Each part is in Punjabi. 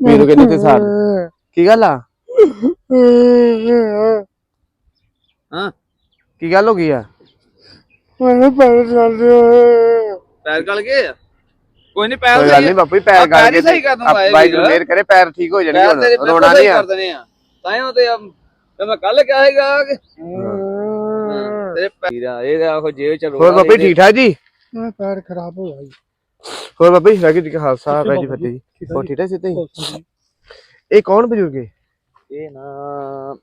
ਵੀਰ ਨੂੰ ਕਹਿੰਦੇ ਤੇ ਸਾਰ ਕੀ ਗੱਲ ਆ? ਹਾਂ। ਕੀ ਗੱਲ ਹੋ ਗਈ ਆ? ਮੈਨੂੰ ਪੈਰ ਚੱਲਦੇ ਪੈਰ ਗਲ ਗਏ? ਕੋਈ ਨਹੀਂ ਪੈਰ ਗੱਲ ਨਹੀਂ ਬਾਪੂ ਪੈਰ ਗਾਲ ਹੀ ਸਹੀ ਕਰ ਦੂੰਗਾ, ਬਾਈ ਵੀਰ। ਨੂੰ ਮੇਰ ਕਰੇ ਪੈਰ ਠੀਕ ਹੋ ਹੁਣ ਰੋਣਾ ਨਹੀਂ ਆ। ਤਾਂ ਉਹ ਤੇ ਮੈਂ ਕੱਲ ਕਿਹਾ ਹੈਗਾ ਕਿ ਤੇਰੇ ਪੈਰ ਆ, ਇਹ ਆਖੋ ਜੇਬ ਚ ਹੋਰ ਬਾਪੂ ਠੀਕ ਠਾਕ ਜੀ? ਮੈਂ ਪੈਰ ਖਰਾਬ ਹੋ ਗਿਆ ਜੀ। ਹੋਰ ਬਾਬਾ ਜੀ ਵਾਹਿਗੁਰੂ ਜੀ ਕਾ ਖਾਲਸਾ ਵਾਹਿਗੁਰੂ ਜੀ? ਕੀ ਫਤਿਹ ਜੀ। ਹੋਰ ਠੀਕ ਠਾਕ ਸਿੱਧੇ ਹੀ ਇਹ ਕੌਣ ਬਜ਼ੁਰਗ ਹੈ? ਇਹ ਨਾ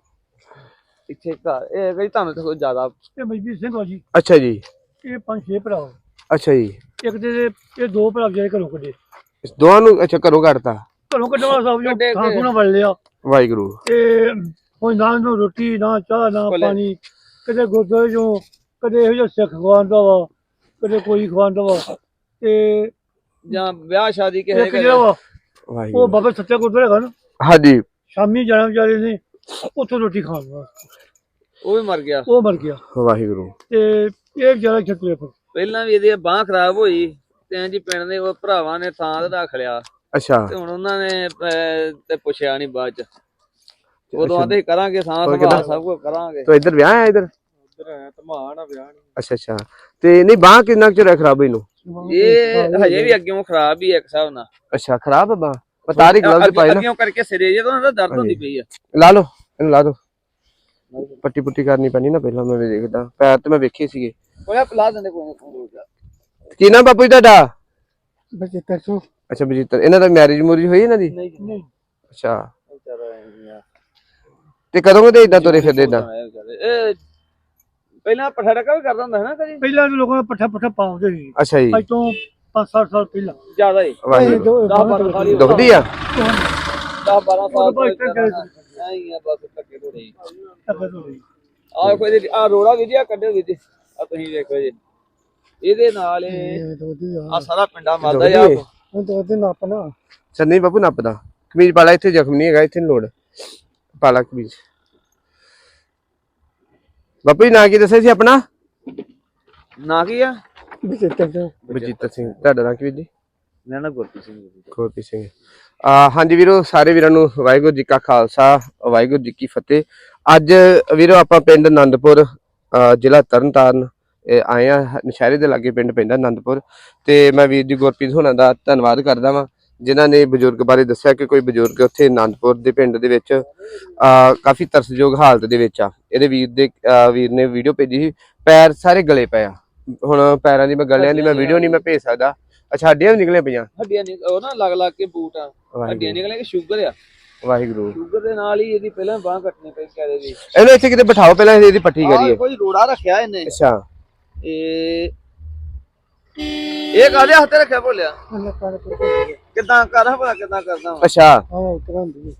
ਇੱਥੇ ਘਰ ਇਹ ਵੀ ਤੁਹਾਨੂੰ ਤੋਂ ਜ਼ਿਆਦਾ ਇਹ ਮਜਬੀਰ ਸਿੰਘ ਆ ਜੀ। ਅੱਛਾ ਜੀ। ਇਹ ਪੰਜ ਛੇ ਭਰਾ। ਅੱਛਾ ਜੀ। ਇੱਕ ਦੇ ਇਹ ਦੋ ਭਰਾ ਜਿਹੜੇ ਘਰੋਂ ਕੱਢੇ। ਇਸ ਦੋਵਾਂ ਨੂੰ ਅੱਛਾ ਘਰੋਂ ਕੱਢਤਾ? ਘਰੋਂ ਕੱਢਣ ਵਾਲਾ ਸਭ ਜੋ ਕੱਢੇ ਖਾਂ ਵੜ ਲਿਆ। ਵਾਹਿਗੁਰੂ। ਤੇ ਹੁਣ ਨਾ ਨੂੰ ਰੋਟੀ ਨਾ ਚਾਹ ਨਾ ਭਲੇ। ਪਾਣੀ ਕਦੇ ਗੁਰਦੁਆਰੇ ਚੋਂ ਕਦੇ ਇਹੋ ਜਿਹਾ ਸਿੱਖ ਖਵਾਉਂਦਾ ਵਾ ਕਦੇ ਕੋਈ ਖਵਾਉਂਦਾ ਵਾ। ਤੇ ਜਾਂ ਵਿਆਹ ਸ਼ਾਦੀ ਕਿਸੇ ਇੱਕ ਜਿਹੜਾ ਵਾ ਉਹ ਵਾਹਿਗੁਰੂ ਬਾਬਾ ਸੱਚਾ ਗੁਰਦੁਆਰਾ ਹੈਗਾ ਨਾ ਹਾਂਜੀ। ਸ਼ਾਮੀ ਜਾਣਾ ਵਿਚਾਰੇ ਨੇ ਉੱਥੋਂ ਰੋਟੀ ਖਾਣ ਵਾਸਤੇ। ਉਹ ਵੀ ਮਰ ਗਿਆ। ਉਹ ਮਰ ਗਿਆ। ਵਾਹਿਗੁਰੂ। ਤੇ ਇਹ ਵਿਚਾਰਾ ਛੱਤਰੇ ਪਰ ਪਹਿਲਾਂ ਵੀ ਇਹਦੀ ਬਾਹ ਖਰਾਬ ਹੋਈ ਤੇ ਇੰਜ ਹੀ ਪਿੰਡ ਦੇ ਉਹ ਭਰਾਵਾਂ ਨੇ ਥਾਂ ਤੇ ਰੱਖ ਲਿਆ। ਅੱਛਾ। ਤੇ ਹੁਣ ਉਹਨਾਂ ਨੇ ਅਹ, ਤੇ ਪੁੱਛਿਆ ਨਹੀਂ ਬਾਅਦ ਚ। ਉਦੋਂ ਆਂਦੇ ਕਰਾਂਗੇ ਥਾਂ ਹੋਰ ਸੰਭਾਲ ਕਿੱਦਾਂ? ਸਭ ਕੁਝ ਕਰਾਂਗੇ। ਤੋ ਇੱਧਰ ਵਿਆਹ ਹੈ ਇੱਧਰ? ਉਧਰ ਆਇਆ ਧਮਾਨ ਆ ਵਿਆਹ ਅੱਛਾ ਅੱਛਾ। ਤੇ ਨਹੀਂ ਬਾਹ ਕਿੰਨਾ ਕੁ ਚਿਰ ਖਰਾਬ ਹੋਈ ਨੂੰ? ਇਹ ਹਜੇ ਵੀ ਅੱਗੇੋਂ ਖਰਾਬ ਹੀ ਹੈ ਇੱਕ ਹਿਸਾਬ ਨਾਲ। ਅੱਛਾ ਖਰਾਬ ਹੈ ਬਾਹ ਪਤਾ ਨਹੀਂ ਗਲਤ ਪਾਈ ਨਾ। ਅੱਗੇੋਂ ਕਰਕੇ ਸਿਰੇ ਜੇ ਤੋਂ ਦਰਦ ਹੁੰਦੀ ਪਈ ਆ। ਲਾ ਲਓ ਇਹਨੂੰ ਲਾ ਦੋ ਪੱਟੀ ਪੁੱਟੀ ਕਰਨੀ ਪੈਣੀ ਨਾ ਪਹਿਲਾਂ ਮੈਂ ਦੇਖਦਾ। ਪੈਰ ਤੇ ਮੈਂ ਵੇਖੇ ਸੀਗੇ। ਕੋਈ ਪਲਾ ਦਿੰਦੇ ਕੋਈ ਕੀ ਨਾਮ ਬਾਪੂ ਜੀ ਤੁਹਾਡਾ? ਬੱਚੇ ਤਰਸੋ ਅੱਛਾ ਬਜੀਤਰ ਇਹਨਾਂ ਦਾ ਮੈਰਿਜ ਮੂਰਿਜ ਹੋਈ ਇਹਨਾਂ ਦੀ? ਨਹੀਂ ਨਹੀਂ। ਅੱਛਾ। ਤੇ ਕਦੋਂ ਕਦੇ ਇਦਾਂ ਤੁਰੇ ਫਿਰਦੇ ਇਦਾਂ। ਇਹ ਪਹਿਲਾਂ ਪਠਾ ਡਕਾ ਵੀ ਕਰਦਾ ਹੁੰਦਾ ਸੀ ਨਾ ਕਦੀ? ਪਹਿਲਾਂ ਦੇ ਲੋਕਾਂ ਨੇ ਪੱਠਾ ਪੱਠਾ ਪਾਉਂਦੇ ਸੀ। ਅੱਛਾ ਜੀ। ਅੱਜ ਤੋਂ 5-7 ਸਾਲ ਪਹਿਲਾਂ। ਜ਼ਿਆਦਾ ਹੀ ਵਾਹਿਗੁਰੂ। 10 12 ਸਾਲ ਹੀ ਦੁਖਦੀ ਆ? 10 12 ਸਾਲ ਭਾਈ ਇੱਥੇ ਗਏ ਐਂ ਹੀ ਆ ਬਸ ਤੋਂ ਰਹੀ ਸੀ ਆ ਕੋਈ ਆ ਰੋੜਾ ਵੀ ਜੀ ਆ ਕੱਢਿਓ ਵੀ ਜੀ। ਆ ਤੁਸੀਂ ਵੇਖੋ ਜੀ। ਇਹਦੇ ਨਾਲ ਆ ਸਾਰਾ ਪਿੰਡਾ ਮਾਰਦਾ ਦੁਖਦੀ ਆ। ਏ? ਉਹ ਦੋਦੀ ਨਾ ਆਪਣਾ। ਸਰ ਨਹੀਂ ਬਾਪੂ ਨੱਪਦਾ ਕਮੀਜ਼ ਪਾਲਾ ਇੱਥੇ ਜ਼ਖਮ ਨਹੀਂ ਹੈਗਾ ਇੱਥੇ ਲੋੜ। ਪਾਲਾ ਕਮੀਜ਼। ਬਾਪੂ ਜੀ ਨਾਂ ਕੀ ਦੱਸਿਆ ਸੀ ਆਪਣਾ? ਨਾ ਕੀ ਆ? ਬੱਚੇ ਤਰਸੋ ਬਜੀਤਰ ਸਿੰਘ। ਤੁਹਾਡਾ ਨਾਂ ਕੀ ਵੀਰ ਜੀ? ਮੈਂ ਨਾ ਗੁਰਪ੍ਰੀਤ ਸਿੰਘ ਜੀ। ਗੁਰਪ੍ਰੀਤ ਸਿੰਘ। ਆ ਹਾਂਜੀ ਵੀਰੋ ਸਾਰੇ ਵੀਰਾਂ ਨੂੰ ਵਾਹਿਗੁਰੂ ਜੀ ਕਾ ਖਾਲਸਾ ਵਾਹਿਗੁਰੂ ਜੀ ਕੀ ਫਤਿਹ। ਅੱਜ ਵੀਰੋ ਆਪਾਂ ਪਿੰਡ ਆਨੰਦਪੁਰ ਅ, ਜ਼ਿਲ੍ਹਾ ਤਰਨਤਾਰਨ ਇਹ ਆਏ ਆ ਨਸ਼ਹਿਰੇ ਦੇ ਲਾਗੇ ਪਿੰਡ ਪੈਂਦਾ ਆਨੰਦਪੁਰ ਤੇ ਮੈਂ ਵੀਰ ਜੀ ਗੁਰਪ੍ਰੀਤ ਹੋਣਾ ਦਾ ਧੰਨਵਾਦ ਕਰਦਾ ਵਾਂ। ਜਿਨ੍ਹਾਂ ਨੇ ਬਜ਼ੁਰਗ ਬਾਰੇ ਦੱਸਿਆ ਕਿ ਕੋਈ ਬਜ਼ੁਰਗ ਉੱਥੇ ਆਨੰਦਪੁਰ ਦੇ ਪਿੰਡ ਦੇ ਵਿੱਚ ਆ ਕਾਫੀ ਤਰਸਯੋਗ ਹਾਲਤ ਦੇ ਵਿੱਚ ਆ। ਇਹਦੇ ਵੀਰ ਦੇ ਵੀਰ ਨੇ ਵੀਡੀਓ ਭੇਜੀ ਸੀ ਪੈਰ ਸਾਰੇ ਗਲੇ ਪਏ ਆ। ਹੁਣ ਪੈਰਾਂ ਦੀ ਮੈਂ ਗਲਿਆਂ ਦੀ ਮੈਂ ਵੀਡੀਓ ਨਹੀਂ ਮੈਂ ਭੇਜ ਸਕਦਾ। ਅੱਛਾ ਹੱਡੀਆਂ ਵੀ ਨਿਕਲੀਆਂ ਪਈਆਂ? ਹੱਡੀਆਂ ਉਹ ਨਾ ਲੱਗ ਲੱਗ ਕੇ ਬੂਟ ਆ। ਹੱਡੀਆਂ ਨਿਕਲੇ ਕਿ ਸ਼ੂਗਰ ਆ? ਵਾਹਿਗੁਰੂ। ਸ਼ੂਗਰ ਦੇ ਨਾਲ ਹੀ ਇਹਦੀ ਪਹਿਲਾਂ ਬਾਹ ਕੱਟਣੀ ਪਈ ਕਹਦੇ ਦੀ ਇਹਨੂੰ ਇੱਥੇ ਕਿਤੇ ਬਿਠਾਓ ਪਹਿਲਾਂ ਇਹਦੀ ਪੱਟੀ ਕਰੀਏ। ਕੋਈ ਰੋੜਾ ਰੱਖਿਆ ਇਹਨੇ। ਅੱਛਾ। ਇਹ ਇਹ ਕਾਹਦੇ ਹੱਥੇ ਰੱਖਿਆ ਭੋਲਿਆ। ਕਿਦਾਂ ਕਰ ਭਲਾ ਕਿਦਾਂ ਕਰਦਾ ਵਾਂ? ਅੱਛਾ। ਹਾਂ ਉਤਰਾਂਦੀ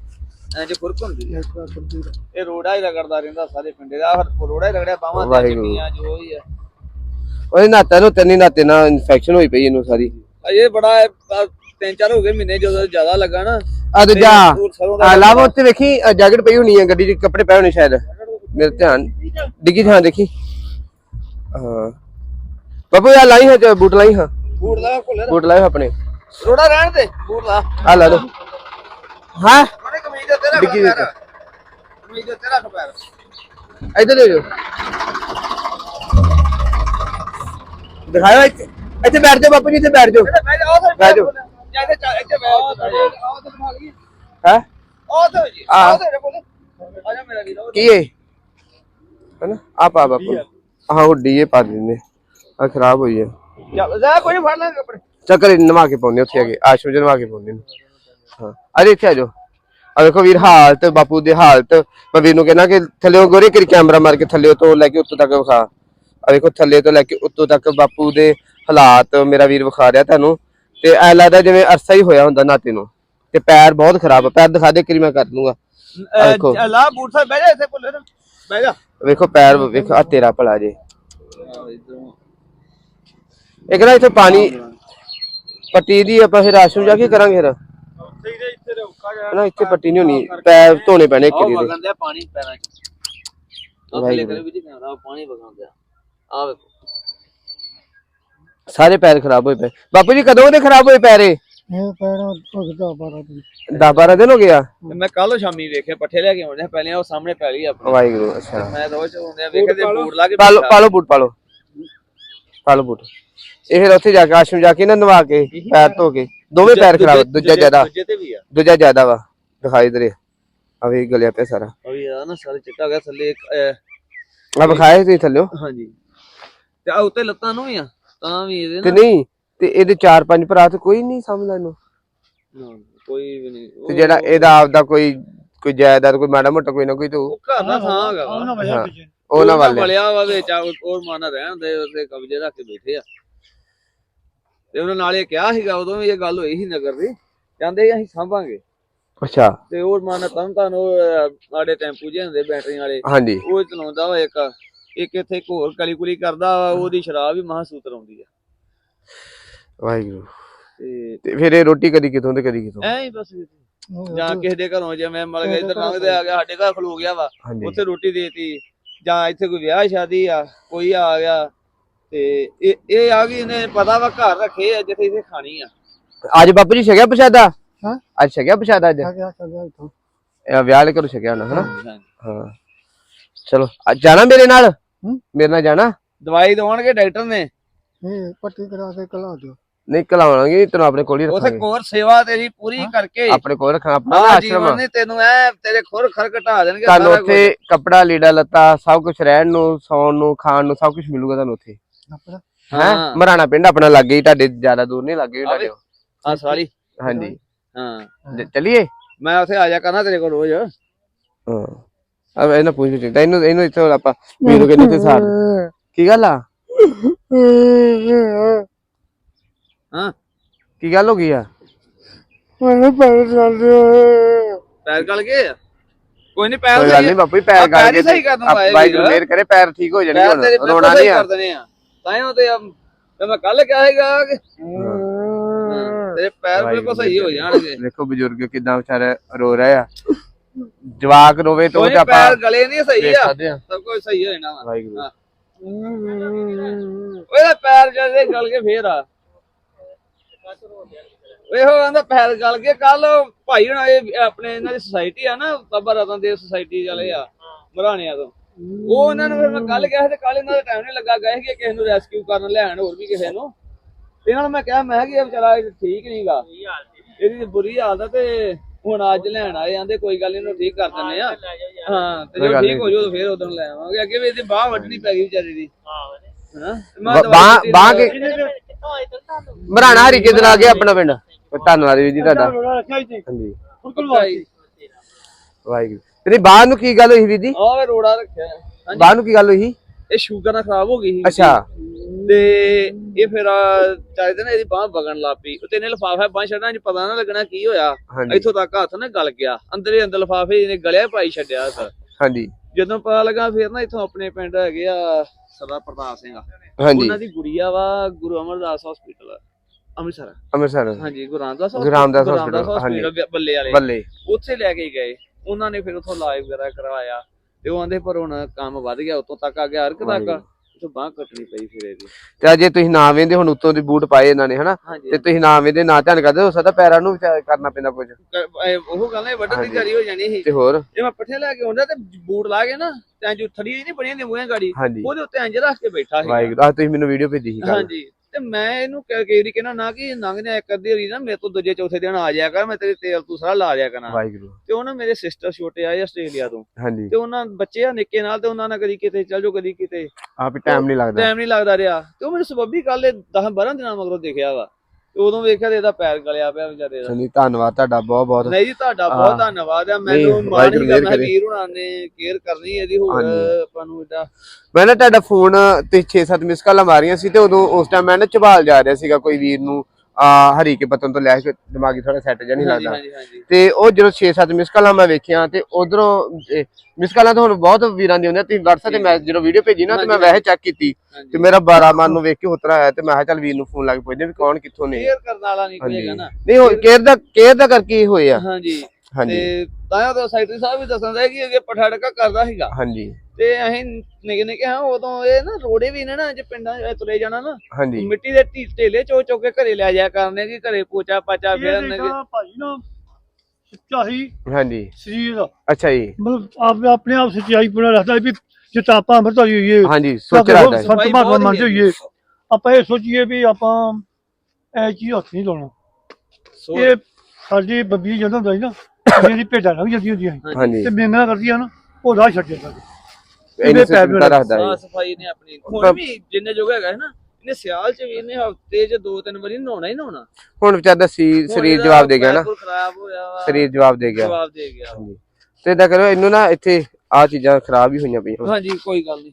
ਐਂ ਜੇ ਖੁਰਕ ਹੁੰਦੀ ਕਰਦੀ ਇਹ ਰੋੜਾ ਹੀ ਰਗੜਦਾ ਰਹਿੰਦਾ ਸਾਰੇ ਪਿੰਡੇ ਦਾ। ਆਹ ਰੋੜਾ ਹੀ ਰਗੜਿਆ ਬਾਹਾਂ ਤੇ ਵਾਹਿਗੁਰੂ। ਜੋ ਹੀ ਆ। ਉਹਦੇ ਨਾਤਾ ਨੂੰ ਤੰਨੀ ਨਾਤੇ ਨਾਲ ਇਨਫੈਕਸ਼ਨ ਹੋਈ ਪਈ ਇਹਨੂੰ ਸਾਰੀ। ਅਜੇ ਬੜਾ ਇਹ, ਆਹ ਤਿੰਨ ਚਾਰ ਹੋ ਗਏ ਮਹੀਨੇ ਜਦੋਂ ਜ਼ਿਆਦਾ ਲੱਗਾ ਨਾ। ਆ ਸਰੋਂ ਦਾ ਆ ਲਾਵਾ ਉੱਤੇ ਵੇਖੀ ਜੈਕਟ ਪਈ ਹੋਣੀ ਹੈ ਗੱਡੀ 'ਚ ਕੱਪੜੇ ਪਏ ਹੋਣੇ ਸ਼ਾਇਦ। ਮੇਰੇ ਧਿਆਨ। ਡਿੱਗੀ ਥਾਂ ਦੇਖੀ। ਹਾਂ। ਬਾਬੂ ਆ ਲਾਈ ਹੈ ਜੋ ਬੂਟ ਲਾਈ ਹਾਂ। ਬੂਟ ਲਾ ਭੁੱਲੇ ਬੂਟ ਲਾਏ ਹੋਏ ਆਪਣੇ। ਰੋੜਾ ਰਹਿਣ ਦੇ ਬੂਟ ਲਾ। ਆ ਲਾ ਦੋ। ਹਾਂ? ਉਹਨੇ ਕਮੀਜ਼ ਦੇ ਤੇਰਾ ਡਿੱਗੀ ਦੇ ਖਪੈਰ ਕਮੀਜ਼ ਦੇ ਤੇਰਾ ਖਪੈਰ ਇੱਧਰ ਦੇ ਜੋ ਦਿਖਾਓ ਇੱਥੇ। ਇੱਥੇ ਬੈਠ ਜਾਓ ਬਾਪੂ ਜੀ ਇੱਥੇ ਬੈਠ ਜਾਓ। ਬਹਿ ਜਾਓ। ਜਾ। ਇੱਥੇ ਚੱਲ ਇੱਥੇ ਬਹਿ ਆਹ ਤੇ ਬਿਠਾ ਲਈ ਹੈ? ਆਹ ਤੇ ਜੀ ਆ। ਆਹ। ਤੇ ਕੋਲ ਆ ਜਾ ਮੇਰਾ ਵੀਰ ਕੀ ਹੈ ਹੈਨਾ? ਆ ਪਾ ਬਾਪੂ। ਆਹ ਹੁੱਡੀ ਇਹ ਪਾ ਦਿੰਦੇ। ਆ ਖਰਾਬ ਹੋਈ ਹੈ ਚੱਲ ਜਾ ਕੋਈ ਫੜ ਲੈ ਕੱਪੜੇ। ਚੱਕਰ ਨਵਾ ਕੇ ਪਾਉਂਦੇ ਉੱਥੇ ਅਗੇ ਆਸ਼ਰਮ ਚ ਨਵਾ ਕੇ ਪਾਉਂਦੇ ਨੇ ਹਾਂ ਅਰੇ ਇੱਥੇ ਆ ਜਾਓ। ਆ ਵੇਖੋ ਵੀਰ ਹਾਲਤ ਬਾਪੂ ਦੀ ਹਾਲਤ। ਮੈਂ ਵੀਰ ਨੂੰ ਕਹਿਣਾ ਕਿ ਥੱਲੇੋਂ ਗੋਰੇ ਕਰੀ ਕੈਮਰਾ ਮਾਰ ਕੇ ਥੱਲੇ ਤੋਂ ਲੈ ਕੇ ਉੱਤੋਂ ਤੱਕ ਵਿਖਾ। ਆ ਵੇਖੋ ਥੱਲੇ ਤੋਂ ਲੈ ਕੇ ਉੱਤੋਂ ਤੱਕ ਬਾਪੂ ਦੇ ਹਾਲਾਤ ਮੇਰਾ ਵੀਰ ਵਿਖਾ ਰਿਹਾ ਤੁਹਾਨੂੰ। ਤੇ ਐ ਲੱਗਦਾ ਜਿਵੇਂ ਅਰਸਾ ਹੀ ਹੋਇਆ ਹੁੰਦਾ ਨਾਤੇ ਨੂੰ। ਤੇ ਪੈਰ ਬਹੁਤ ਖਰਾਬ ਆ ਪੈਰ ਦਿਖਾ ਦੇ ਕਰੀ ਮੈਂ ਕਰ ਲੂੰਗਾ। ਅਹ, ਲਾ ਬੂਟ ਸਾਹਿਬ ਬਹਿ ਜਾ ਇੱਥੇ ਭੁੱਲੇ ਨਾ ਬਹਿ ਜਾ। ਵੇਖੋ ਪੈਰ ਵੇਖੋ ਆ ਤੇਰਾ ਭਲਾ ਜੇ। ਇੱਕ ਨਾ ਇੱਥੇ ਪਾਣੀ ਪੱਟੀ ਦੀ ਆਪਾਂ ਫਿਰ ਆਸ਼ਰਮ ਜਾ ਕੇ ਕਰਾਂਗੇ ਫਿਰ। ਨਾ ਇੱਥੇ ਪੱਟੀ ਨਹੀਂ ਹੋਣੀ ਪੈਰ ਧੋਣੇ ਪੈਣੇ ਕਿਰੀ ਦੇ। ਪਾਣੀ ਚ ਕਰੇ ਕਹਿੰਦਾ ਪਾਣੀ ਆ ਵੇਖੋ ਸਾਰੇ ਪੈਰ ਖਰਾਬ ਹੋਏ ਪਏ। ਬਾਪੂ ਜੀ ਕਦੋਂ ਦੇ ਖਰਾਬ ਹੋਏ ਪੈਰੇ? ਇਹ ਪੈਣਾ ਭਗਦਾ ਬਾਰਾ ਦੀ 10 12 ਦਿਨ ਹੋ ਗਿਆ ਤੇ ਮੈਂ ਕੱਲ ਸ਼ਾਮੀ ਵੇਖਿਆ ਪੱਠੇ ਲੈ ਕੇ ਆਉਂਦੇ ਪਹਿਲੇ ਉਹ ਸਾਹਮਣੇ ਪੈਲੀ ਆਪਣੀ। ਵਾਹਿਗੁਰੂ ਅੱਛਾ। ਮੈਂ ਰੋਜ਼ ਆਉਂਦੇ ਵੇਖੇ ਤੇ ਬੂਟ ਲਾ ਕੇ ਪਾਲੋ। ਪਾਲੋ ਬੂਟ ਪਾਲੋ ਪਾਲੋ ਬੂਟ। ਇਹ ਫਿਰ ਉੱਥੇ ਜਾ ਕੇ ਆਸ਼ਰਮ ਜਾ ਕੇ ਨਾ ਨਵਾ ਕੇ ਪੈਰ ਧੋ ਕੇ। ਦੋਵੇਂ ਪੈਰ ਖਰਾਬ ਦੂਜਾ ਜ਼ਿਆਦਾ। ਦੂਜੇ ਤੇ ਵੀ ਆ। ਦੂਜਾ ਜ਼ਿਆਦਾ ਵਾ ਦਿਖਾਈ ਦੇ ਆ ਵੀ ਗਲਿਆ ਪਿਆ ਸਾਰਾ। ਉਹ ਵੀ ਆ ਨਾ ਸਾਰੇ ਚਿੱਟਾ ਹੋ ਗਿਆ ਥੱਲੇ ਇੱਕ ਆ ਵਿਖਾਏ ਹਾਂਜੀ। ਤੇ ਆ ਉੱਤੇ ਲੱਤਾਂ ਨੂੰ ਵੀ ਆ ਤਾਂ ਵੀ ਇਹਦੇ ਤੇ ਨਾ ਨਹੀਂ ਤੇ ਇਹਦੇ ਚਾਰ ਪੰਜ ਭਰਾ ਤੇ ਕੋਈ ਨਹੀਂ ਸਮਝਦਾ ਇਹਨੂੰ। ਨਾ, ਕੋਈ ਵੀ ਨਹੀਂ। ਤੇ ਜਿਹੜਾ ਇਹਦਾ ਆਪਦਾ ਕੋਈ ਕੋਈ ਜਾਇਦਾਦ ਕੋਈ ਮਾੜਾ ਮੋਟਾ ਕੋਈ ਨਾ ਕੋਈ ਤੇ ਘਰ ਦਾ ਥਾਂ ਹੈਗਾ ਉਹਨਾਂ ਵਾਲੇ। ਵਲਿਆ ਵਾ ਵਿੱਚ ਆ ਉਹ ਮਾਨਾ ਰਹਿਣ ਦੇ ਉਹਦੇ ਕਬਜ਼ੇ ਰੱਖ ਕੇ ਬੈਠੇ ਆ। ਤੇ ਉਹਨਾਂ ਨਾਲ ਇਹ ਕਿਹਾ ਸੀਗਾ ਉਦੋਂ ਵੀ ਇਹ ਗੱਲ ਹੋਈ ਸੀ ਨਗਰ ਦੀ। ਕਹਿੰਦੇ ਸੀ ਅਸੀਂ ਸਾਂਭਾਂਗੇ। ਅੱਛਾ। ਤੇ ਉਹ ਮਾਨਾ ਤਾਂ ਤਾਂ ਉਹ ਅਹ, ਟੈਂਪੂ ਜਿਹੇ ਹੁੰਦੇ ਬੈਟਰੀ ਵਾਲੇ। ਹਾਂਜੀ। ਉਹ ਚਲਾਉਂਦਾ ਵਾ ਇੱਕ ਇੱਕ ਇੱਥੇ ਇੱਕ ਹੋਰ ਕਲੀ ਕੁਲੀ ਕਰਦਾ ਵਾ ਉਹਦੀ ਸ਼ਰਾਬ ਵੀ ਮਹਾ ਸੂਤਰ ਆਉਂਦੀ ਆ। ਵਾਹਿਗੁਰੂ। ਤੇ ਤੇ ਫਿਰ ਇਹ ਰੋਟੀ ਕਦੀ ਕਿਥੋਂ ਤੇ ਕਦੀ ਕਿਥੋਂ? ਐਂ ਹੀ ਬਸ ਜਾਂ। ਕਿਸੇ ਦੇ ਘਰੋਂ ਜਿਵੇਂ ਮਲ ਗਿਆ ਇੱਧਰ ਲੰਘਦੇ ਆ ਗਿਆ ਸਾਡੇ ਘਰ ਖਲੋ ਗਿਆ ਵਾ। ਹਾਂਜੀ। ਉੱਥੇ ਰੋਟੀ ਦੇਤੀ। ਜਾਂ ਇੱਥੇ ਕੋਈ ਵਿਆਹ ਸ਼ਾਦੀ ਆ ਕੋਈ ਆ ਗਿਆ ਤੇ ਇਹ ਇਹ ਆ ਗਈ ਇਹਨੇ ਪਤਾ ਵਾ ਘਰ ਰੱਖੇ ਆ ਜਿੱਥੇ ਇੱਥੇ ਖਾਣੀ ਆ। ਅੱਜ ਬਾਪੂ ਜੀ ਛਕਿਆ ਪ੍ਰਸ਼ਾਦਾ ਹਾਂ। ਅੱਜ ਛਕਿਆ ਪ੍ਰਸ਼ਾਦਾ ਅੱਜ? ਇੱਥੋਂ। ਇਹ ਵਿਆਹ ਵਾਲੇ ਘਰੋਂ ਛਕਿਆ ਹਨਾ? ਹਾਂਜੀ। ਹਾਂ। ਚਲੋ ਅੱਜ ਜਾਣਾ ਮੇਰੇ ਨਾਲ? ਮੇਰੇ ਨਾਲ ਜਾਣਾ? ਦਵਾਈ ਦਵਾਉਣਗੇ ਡਾਕਟਰ ਨੇ? ਇਹ ਪੱਟੀ ਕਰਾ ਕੇ ਕਲਾ ਦਿਓ। ਨਹੀਂ ਕਲਾਵਾਂਗੇ ਤੈਨੂੰ ਆਪਣੇ ਕੋਲ ਹੀ ਉਥੇ ਰੱਖਾਂਗੇ। ਕੋਰ ਸੇਵਾ ਤੇਰੀ ਪੂਰੀ ਕਰਕੇ। ਆਪਣੇ ਕੋਲ ਰੱਖਣਾ ਆਪਣਾ ਨਾ ਆਸ਼ਰਮ ਜੀਵਨ ਨੇ ਤੈਨੂੰ ਐ ਤੇਰੇ ਖੁਰ ਖਰ ਘਟਾ ਦੇਣਗੇ ਤੁਹਾਨੂੰ ਸਾਰਾ ਉੱਥੇ ਕੱਪੜਾ ਲੀੜਾ ਲੱਤਾ ਸਭ ਕੁਝ ਰਹਿਣ ਨੂੰ ਸੌਣ ਨੂੰ ਖਾਣ ਨੂੰ ਸਭ ਕੁਝ ਮਿਲੂਗਾ ਤੁਹਾਨੂੰ ਉੱਥੇ। ਕੁਝ। ਹੈ? ਹਾਂ। ਮਰਾਣਾ ਪਿੰਡ ਆਪਣਾ ਲੱਗੇ ਹੀ ਤੁਹਾਡੇ ਜ਼ਿਆਦਾ ਦੂਰ ਨਹੀਂ ਲੱਗੇ ਤੁਹਾਡੇ ਆ ਸਾਰੀ। ਹਾਂਜੀ। ਹਾਂ। ਜ- ਚੱਲੀਏ? ਮੈਂ ਉੱਥੇ ਆ ਜਾ ਕਰਨਾ ਤੇਰੇ ਕੋਲ ਰੋਜ਼। ਹਾਂ। ਅਬ ਇਹਨਾਂ ਪੁੱਛ ਚਿੰਤਾ ਇਹਨੂੰ ਇਹਨੂੰ ਇੱਥੇ ਆਪਾਂ ਵੀਰੋ ਕਹਿੰਦੇ ਤੇ ਸਾਰ ਕੀ ਗੱਲ ਆ? ਹਾਂ? ਕੀ ਗੱਲ ਹੋ ਗਈ ਆ? ਮੈਨੂੰ ਪੈਰ ਚੱਲ ਪੈਰ ਗਲ ਗਏ ਆ? ਕੋਈ ਨਹੀਂ ਪੈਰ ਕੋਈ ਗੱਲ ਨਹੀਂ ਬਾਪੂ ਜੀ, ਪੈਰ ਗਾਲ ਹੀ ਸਹੀ ਕਰ ਦੂੰਗਾ ਇਹ ਵਾਹਿਗੁਰੂ। ਮਿਹਰ ਕਰੇ ਪੈਰ ਠੀਕ ਹੋ ਜਾਣਗੇ ਹੁਣ ਰੋਣਾ ਨਹੀਂ ਆ। ਕਰ ਦਨੇ ਆ। ਤੇ ਅਮ, ਤੇ ਮੈਂ ਕੱਲ ਕਿਹਾ ਸੀਗਾ ਕਿ ਹਾਂ, ਤੇਰੇ ਪੈਰ ਬਿਲਕੁਲ ਸਹੀ ਹੋ ਜਾਣਗੇ। ਦੇਖੋ ਬਜ਼ੁਰਗ ਕਿਦਾਂ ਵਿਚਾਰੇ ਰੋ ਰਹੇ ਆ। ਜਵਾਕ ਰੋਵੇ ਤਾਂ ਉਹ ਕੋਈ ਤੇ ਨੀ, ਆਪਾਂ ਪੈਰ ਗਲੇ ਨਹੀਂ ਸਹੀ ਦੇਖ ਆ। ਸਕਦੇ ਆ। ਸਭ ਕੁਝ ਸਹੀ ਹੋ ਜਾਣਾ ਵਾ। ਵਾਹਿਗੁਰੂ। ਹਾਂ। ਉਹਦਾ ਪੈਰ ਜਿਹੜੇ ਗਲ ਕੇ ਫੇਰ ਆ। ਓਏ ਹੋ ਕਹਿੰਦਾ ਪੈਰ ਗਲ ਕੇ ਕੱਲ ਭਾਈ ਹੁਣ ਇਹ ਆਪਣੇ ਇਹਨਾਂ ਦੀ ਸੁਸਾਇਟੀ ਆ ਨਾ ਬਾਬਾ ਰਤਨ ਦੇਵ ਸੁਸਾਇਟੀ ਵਾਲੇ ਆ ਮਰਾਣਿਆਂ ਤੋਂ। ਉਹ ਉਹਨਾਂ ਨੂੰ ਫਿਰ ਮੈਂ ਕੱਲ ਕਿਹਾ ਤੇ ਕੱਲ ਇਹਨਾਂ ਦਾ ਟਾਈਮ ਨਹੀਂ ਲੱਗਾ ਗਏ ਕਿ ਕਿਸੇ ਨੂੰ ਰੈਸਕਿਊ ਕਰਨ ਲੈਣ ਹੋਰ ਵੀ ਕਿਸੇ ਨੂੰ। ਤੇ ਇਹਨਾਂ ਨੂੰ ਮੈਂ ਕਿਹਾ ਮੈਂ ਕਿ ਇਹ ਵਿਚਾਰਾ ਠੀਕ ਨਹੀਂਗਾ ਇਹਦੀ ਬੁਰੀ ਹਾਲਤ ਆ ਤੇ ਹੁਣ ਅੱਜ ਲੈਣ ਆਏ ਆਂਦੇ ਕੋਈ ਗੱਲ ਇਹਨੂੰ ਠੀਕ ਕਰ ਦਿੰਦੇ ਆ। ਹਾਂ ਤੇ ਜੇ ਠੀਕ ਨੀ। ਹੋ ਜਾਊ ਤਾਂ ਫੇਰ ਉਦੋਂ ਲੈ ਆਵਾਂਗੇ। ਅੱਗੇ ਵੀ ਇਹਦੀ ਬਾਹ ਵੱਢਣੀ ਪੈ ਗਈ ਵਿਚਾਰੀ ਦੀ। ਹਾਂ ਬਾਹ ਬਾਹ ਕੇ ਮਰਾਣਾ ਹਰੀ ਕਿਦਨ ਆ ਗਿਆ ਆਪਣਾ ਪਿੰਡ? ਧੰਨਵਾਦ ਵੀਰ ਜੀ ਤੁਹਾਡਾ। ਹਾਂਜੀ। ਵਾਹਿਗੁਰੂ। ਤੇ ਨਹੀਂ ਬਾਹਰ ਨੂੰ ਕੀ ਗੱਲ ਹੋਈ ਵੀਰ ਜੀ? ਆਹ ਰੋੜਾ ਰੱਖਿਆ। ਹਾਂਜੀ। ਬਾਹਰ ਨੂੰ ਕੀ ਗੱਲ ਹੋਈ ਇਹ ਸ਼ੂਗਰ ਨਾਲ ਖਰਾਬ ਹੋ ਗਈ ਸੀ। ਅੱਛਾ। ਤੇ ਇਹ ਫਿਰ ਚਾਹੀਦੇ ਨਾ ਇਹਦੀ ਬਾਹ ਵਗਣ ਲੱਗ ਪਈ। ਉਹ ਤੇਨੇ ਲਫਾਫਾ ਬਾਹ ਛੱਡਣਾ ਚ ਪਤਾ ਨਾ ਲੱਗਣਾ ਕੀ ਹੋਇਆ। ਇੱਥੋਂ ਤੱਕ ਹੱਥ ਨਾ ਗਲ ਗਿਆ। ਅੰਦਰ ਹੀ ਅੰਦਰ ਲਫਾਫੇ ਇਹਨੇ ਗਲਿਆ ਪਾਈ ਛੱਡਿਆ ਸਰ ਹਾਂਜੀ। ਜਦੋਂ ਪਤਾ ਲੱਗਾ ਫਿਰ ਨਾ ਇੱਥੋਂ ਆਪਣੇ ਪਿੰਡ ਹੈਗੇ ਆ ਸਰਦਾਰ ਪ੍ਰਤਾਪ ਸਿੰਘ ਹਾਂਜੀ। ਉਹਨਾਂ ਦੀ ਗੁੜੀਆ ਵਾ ਗੁਰੂ ਅਮਰਦਾਸ ਹਸਪੀਟਲ ਅੰਮ੍ਰਿਤਸਰ ਅੰਮ੍ਰਿਤਸਰ। ਹਾਂਜੀ ਗੁਰੂ ਰਾਮਦਾਸ ਗੁਰੂ ਰਾਮਦਾਸ ਗੁਰੂ hospital, ਹਾਂਜੀ। ਬੱਲੇ ਵਾਲੇ। ਬੱਲੇ। ਉੱਥੇ ਲੈ ਕੇ ਗਏ। ਉਹਨਾਂ ਨੇ ਫਿਰ ਉੱਥੋਂ ਲਾਈਵ ਵਗੈਰਾ ਕਰਵਾਇਆ। ਤੇ ਉਹ ਆਂਦੇ ਪਰ ਹੁਣ ਕੰਮ ਵੱਧ ਗਿਆ ਉਤੋਂ ਤੱਕ ਆ ਗਿਆ ਹਰ ਤੱਕ ਵਾਹਿਗੁਰੂ। ਉੱਥੋਂ ਬਾਹ ਕੱਟਣੀ ਪਈ ਫਿਰ ਇਹਦੀ। ਤੇ ਅਜੇ ਤੁਸੀਂ ਨਾ ਵੇਂਦੇ ਹੁਣ ਉੱਤੋਂ ਦੀ ਬੂਟ ਪਾਏ ਇਹਨਾਂ ਨੇ ਹਨਾ? ਤੇ ਤੁਸੀਂ ਨਾ ਵੇਂਦੇ ਨਾ ਧਿਆਨ ਕਰਦੇ ਹੋ ਸਕਦਾ ਪੈਰਾਂ ਨੂੰ ਕਰਨਾ ਪੈਂਦਾ ਕੁਝ। ਕ- ਇਹ ਉਹ ਗੱਲ ਹੈ ਦੀ ਹਾਂਜੀ। ਤਿਆਰੀ ਹੋ ਜਾਣੀ ਸੀ। ਤੇ ਹੋਰ? ਜੇ ਮੈਂ ਪੱਠੇ ਲੈ ਕੇ ਆਉਂਦਾ ਤੇ ਬੂਟ ਲਾ ਕੇ ਨਾ ਤੇ ਜੋ ਥੜੀ ਨਹੀਂ ਬਣੀ ਹੁੰਦੀ ਮੂਹੇ ਗਾੜੀ ਹਾਂਜੀ। ਉਹਦੇ ਉੱਤੇ ਇੰਜ ਰੱਖ ਕੇ ਬੈਠਾ ਸੀ ਵਾਹਿਗੁਰੂ ਆ ਤੁਸੀਂ ਮੈਨੂੰ ਵੀਡੀਓ ਭੇਜੀ ਸੀ ਕੱਲ ਹਾਂਜੀ। ਤੇ ਮੈਂ ਇਹਨੂੰ ਕਈ ਵਾਰੀ ਕਹਿਣਾ ਨਾ ਕਿ ਲੰਘਦੇ ਇੱਕ ਅੱਧੀ ਵਾਰੀ ਨਾ ਮੇਰੇ ਤੋਂ ਦੂਜੇ ਚੌਥੇ ਦਿਨ ਆ ਜਾਇਆ ਕਰ ਮੈਂ ਤੇਰੇ ਤੇਲ ਤੂੰ ਸਾਰਾ ਲਾ ਦਿਆ ਕਰਾਂ ਵਾਹਿਗੁਰੂ। ਤੇ ਉਹਨਾਂ ਮੇਰੇ ਸਿਸਟਰ ਛੋਟੇ ਆਏ ਆਸਟ੍ਰੇਲੀਆ ਤੋਂ। ਹਾਂਜੀ। ਤੇ ਉਹਨਾਂ ਬੱਚੇ ਆ ਨਿੱਕੇ ਨਾਲ ਤੇ ਉਹਨਾਂ ਨਾਲ ਕਦੀ ਕਿਤੇ ਚੱਲ ਜਾਓ ਕਦੀ ਕਿਤੇ। ਆਪ ਹੀ ਟਾਈਮ ਨਹੀਂ ਲੱਗਦਾ। ਟਾਈਮ ਨਹੀਂ ਲੱਗਦਾ ਰਿਹਾ। ਤੇ ਉਹ ਮੈਨੂੰ ਸਬੱਬੀ ਕੱਲ 10 12 ਦਿਨਾਂ ਮਗਰੋਂ ਦੇਖਿਆ ਵਾ। ਤੇ ਉਦੋਂ ਵੇਖਿਆ ਤੇ ਇਹਦਾ ਪੈਰ ਗਲਿਆ ਪਿਆ ਵਿਚਾਰੇ ਦਾ ਸੰਨੀ ਧੰਨਵਾਦ ਤੁਹਾਡਾ ਬਹੁਤ ਬਹੁਤ ਨਹੀਂ ਜੀ ਤੁਹਾਡਾ ਹਾਂ। ਬਹੁਤ ਧੰਨਵਾਦ ਆ ਨਹੀਂ, ਮੈਨੂੰ ਮਾਣ ਵਾਹਿਗੁਰੂ ਹੀ ਮਿਹਰ ਕਰਨਾ ਕਰੇ। ਵੀਰ ਹੁਣਾਂ ਨੇ ਕੇਅਰ ਕਰਨੀ ਇਹਦੀ ਹੋਰ ਹਾਂਜੀ। ਆਪਾਂ ਨੂੰ ਇਹਦਾ ਮੈਂ ਨਾ ਤੁਹਾਡਾ ਫੋਨ ਤੇ 6-7 ਮਿਸ ਕਾਲਾਂ ਮਾਰੀਆਂ ਸੀ ਤੇ ਉਦੋਂ ਉਸ ਟਾਈਮ ਮੈਂ ਨਾ ਝਬਾਲ ਜਾ ਰਿਹਾ ਸੀਗਾ ਕੋਈ ਵੀਰ ਨੂੰ ਹਰੀ ਕੇ ਪਤਨ ਤੋਂ ਕੇ ਦਿਮਾਗੀ ਥੋੜਾ ਸੈੱਟ ਜਿਹਾ ਨਹੀਂ ਲੱਗਦਾ। ਤੇ ਉਹ ਜਦੋਂ 6-7 ਮਿਸ ਕਾਲਾਂ ਮੈਂ ਵੇਖਿਆ ਤੇ ਉਧਰੋਂ ਮਿਸ ਕਾਲਾਂ ਤਾਂ ਹੁਣ ਬਹੁਤ ਵੀਰਾਂ ਦੀ ਹੁੰਦੀਆਂ ਤੁਸੀਂ WhatsApp ਤੇ ਮੈਂ ਜਦੋਂ ਵੀਡੀਓ ਭੇਜੀ ਨਾ ਤੇ ਮੈਂ ਵੈਸੇ ਚੈੱਕ ਕੀਤੀ ਤੇ ਮੇਰਾ 12 ਮਨ ਨੂੰ ਵੇਖ ਕੇ ਉਤਰਾ ਆਇਆ ਤੇ ਮੈਂ ਕਿਹਾ ਚੱਲ ਵੀਰ ਨੂੰ ਫੋਨ ਲਾ ਕੇ ਪੁੱਛਦੇ ਵੀ ਕੌਣ ਕਿੱਥੋਂ ਨੇ। ਕੇਅਰ ਕਰਨ ਵਾਲਾ ਨਹੀਂ ਕੋਈ ਹੈਗਾ ਨਾ। ਨਹੀਂ ਹੋ ਕੇਅਰ ਦਾ ਕੇਅਰ ਦਾ ਕਰਕੇ ਹੋਏ ਆ। ਹਾਂਜੀ। ਹਾਂਜੀ। ਤੇ ਤਾਂ ਸੈਕਟਰੀ ਸਾਹਿਬ ਵੀ ਦੱਸਣ ਦੇ ਕਿ ਇਹ ਪਠਾੜਕਾ ਕਰਦਾ ਸੀਗਾ। ਹਾਂਜੀ। ਤੇ ਅਸੀਂ ਨਿੱਕੇ ਨਿੱਕੇ ਹਾਂ ਉਦੋਂ ਇਹ ਨਾ ਰੋੜੇ ਵੀ ਨੇ ਨਾ ਜੇ ਪਿੰਡਾਂ 'ਚ ਤੁਰੇ ਜਾਣਾ ਨਾ ਹਾਂਜੀ। ਮਿੱਟੀ ਦੇ ਢੀ- ਢੇਲੇ ਚੋ ਚੋ ਕੇ ਘਰੇ ਲੈ ਜਾਇਆ ਕਰਨੇ ਕਿ ਘਰੇ ਪੋਚਾ ਪਾਚਾ ਫੇਰਨਗੇ ਦੇਖਾ ਭਾਈ ਨਾ ਸੱਚਾਈ ਹਾਂਜੀ। ਸਰੀਰ ਦਾ ਅੱਛਾ ਜੀ। ਮਤਲਬ ਆਪ ਆਪਣੇ ਆਪ ਸੱਚਾਈ ਪੂਰਾ ਰੱਖਦਾ ਵੀ ਜਿਤਾਪਾ ਅੰਮ੍ਰਿਤ ਵਾਲੀ ਹੋਈਏ ਹਾਂਜੀ ਤਾਂ ਸੋਚ ਉਹ ਹੈ ਸੰਤ ਸਫ਼ਾਈ ਮਹਾਤਮਾ ਬਹੁਤ ਮੰਨਦੇ ਹੋਈਏ। ਆਪਾਂ ਇਹ ਸੋਚੀਏ ਵੀ ਆਪਾਂ ਇਹ ਚੀਜ਼ ਹੱਥ ਨਹੀਂ ਲਾਉਣਾ। ਸੋ ਇਹ ਸਾਡੀ ਬੱਬੀ ਜਦੋਂ ਹੁੰਦਾ ਸੀ ਨਾ ਜਿਹੜੀ ਭੇਡਾਂ ਲੱਗ ਜਾਂਦੀਆਂ ਹੁੰਦੀਆਂ ਸੀ। ਹਾਂਜੀ। ਤੇ ਮੇਂਗਣਾ ਕਰਦੀਆਂ ਨਾ ਉਹ ਰਾਹ ਛੱਡ ਜਾਂਦਾ ਸੀ। ਇੰਨੀ ਪੈਰ ਸੁਚਮਤਾ ਰੱਖਦਾ ਸਾਫ਼ ਹੈ ਸਫ਼ਾਈ ਨੇ ਆਪਣੀ। ਹੁਣ ਵੀ ਜਿੰਨੇ ਜੋਗਾ ਹੈਗਾ ਹੈ ਨਾ ਇਹਨੇ ਸਿਆਲ ਚ ਵੀ ਇਹਨੇ ਹਫ਼ਤੇ ਚ ਦੋ ਤਿੰਨ ਵਾਰੀ ਨਹਾਉਣਾ ਹੀ ਨਹਾਉਣਾ। ਹੁਣ ਵਿਚਾਰ ਸਰੀਰ ਜਵਾਬ ਦੇ ਗਿਆ ਨਾ। ਸਰੀਰ ਜਵਾਬ ਦੇ ਗਿਆ। ਜਵਾਬ ਦੇ ਗਿਆ। ਹਾਂਜੀ। ਤੇ ਇਦਾਂ ਕਰੋ ਇਹਨੂੰ ਨਾ ਇੱਥੇ ਆ ਚੀਜ਼ਾਂ ਖਰਾਬ ਹੀ ਹੋਈਆਂ ਪਈਆਂ। ਹਾਂਜੀ ਕੋਈ ਗੱਲ ਨਹੀਂ।